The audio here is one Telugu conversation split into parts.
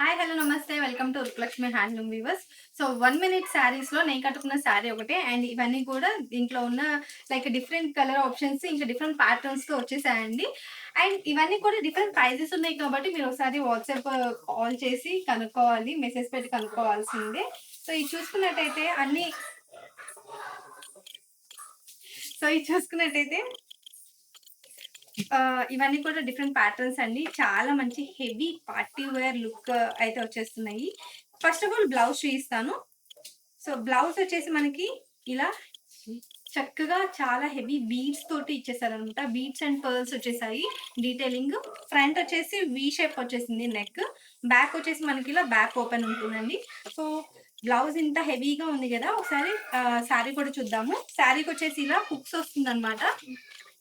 Hi hello namaste. Welcome to Urlakshmi handloom weavers. So one minute శారీస్లో నేను కట్టుకున్న శారీ ఒకటే. అండ్ ఇవన్నీ కూడా దీంట్లో ఉన్న లైక్ డిఫరెంట్ కలర్ ఆప్షన్స్ ఇంకా డిఫరెంట్ ప్యాటర్న్స్తో వచ్చేసాయండి. అండ్ ఇవన్నీ కూడా డిఫరెంట్ ప్రైజెస్ ఉన్నాయి కాబట్టి మీరు ఒకసారి వాట్సాప్ uh, కాల్ చేసి కనుక్కోవాలి మెసేజ్ పెట్టి కనుక్కోవాల్సిందే. సో ఇది చూసుకున్నట్టయితే అన్ని సో ఇది చూసుకున్నట్టయితే ఇవన్నీ కూడా డిఫరెంట్ ప్యాటర్న్స్ అండి. చాలా మంచి హెవీ పార్టీ వేర్ లుక్ అయితే వచ్చేస్తున్నాయి. ఫస్ట్ ఆఫ్ ఆల్ బ్లౌజ్ చూపిస్తాను. సో బ్లౌజ్ వచ్చేసి మనకి ఇలా చక్కగా చాలా హెవీ బీడ్స్ తోటి ఇచ్చేసారనమాట. బీడ్స్ అండ్ పర్ల్స్ వచ్చేసాయి. డీటెయిలింగ్ ఫ్రంట్ వచ్చేసి వి షేప్ వచ్చేసింది నెక్ బ్యాక్ వచ్చేసి మనకి ఇలా బ్యాక్ ఓపెన్ ఉంటుందండి. సో బ్లౌజ్ ఇంత హెవీగా ఉంది కదా ఒకసారి శారీ కూడా చూద్దాము. శారీకి వచ్చేసి ఇలా హుక్స్ వస్తుంది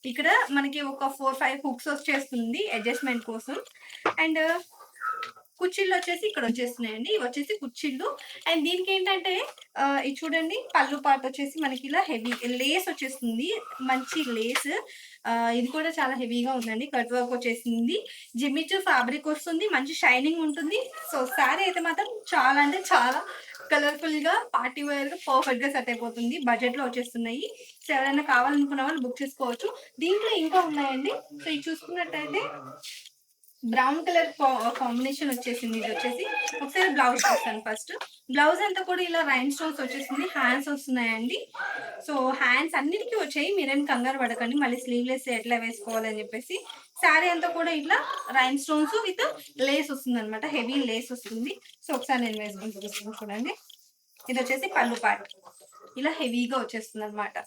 ఇక్కడ మనకి ఒక ఫోర్ ఫైవ్ హుక్స్ వచ్చేస్తుంది అడ్జస్ట్మెంట్ కోసం. అండ్ uh, కుర్చీలు వచ్చేసి ఇక్కడ వచ్చేస్తున్నాయండి. ఇవి వచ్చేసి కుర్చీలు. అండ్ దీనికి ఏంటంటే uh, ఇది చూడండి పళ్ళు పాట వచ్చేసి మనకి ఇలా హెవీ లేస్ వచ్చేస్తుంది. మంచి లేస్ uh, ఇది కూడా చాలా హెవీగా ఉందండి. కట్ వర్క్ వచ్చేసింది. జిమ్మిచు ఫ్యాబ్రిక్ వస్తుంది. మంచి షైనింగ్ ఉంటుంది. సో శారీ అయితే మాత్రం చాలా అంటే చాలా కలర్ఫుల్గా పార్టీ వేర్గా పర్ఫెక్ట్గా సెట్ అయిపోతుంది. బడ్జెట్లో వచ్చేస్తున్నాయి. సో ఎవరైనా కావాలనుకున్న వాళ్ళు బుక్ చేసుకోవచ్చు. దీంట్లో ఇంకా ఉన్నాయండి. సో ఇది చూసుకున్నట్టయితే బ్రౌన్ కలర్ కాంబినేషన్ వచ్చేసింది ఇది వచ్చేసి. ఒకసారి బ్లౌజ్ చూస్తాను ఫస్ట్ బ్లౌజ్ అంతా కూడా ఇలా రైన్ స్టోన్స్ వచ్చేసింది హ్యాండ్స్ వస్తున్నాయండి. సో హ్యాండ్స్ అన్నిటికీ వచ్చాయి మీరేం కంగారు పడకండి. మళ్ళీ స్లీవ్లెస్ ఎట్లా వేసుకోవాలని చెప్పేసి. శారీ అంతా కూడా ఇట్లా రైన్ స్టోన్స్ విత్ లేస్ వస్తుంది అనమాట హెవీ లేస్ వస్తుంది. సో ఒకసారి నేను వేసుకుంటూ చూడండి. ఇది వచ్చేసి పళ్ళు పాట్ ఇలా హెవీగా వచ్చేస్తుంది అనమాట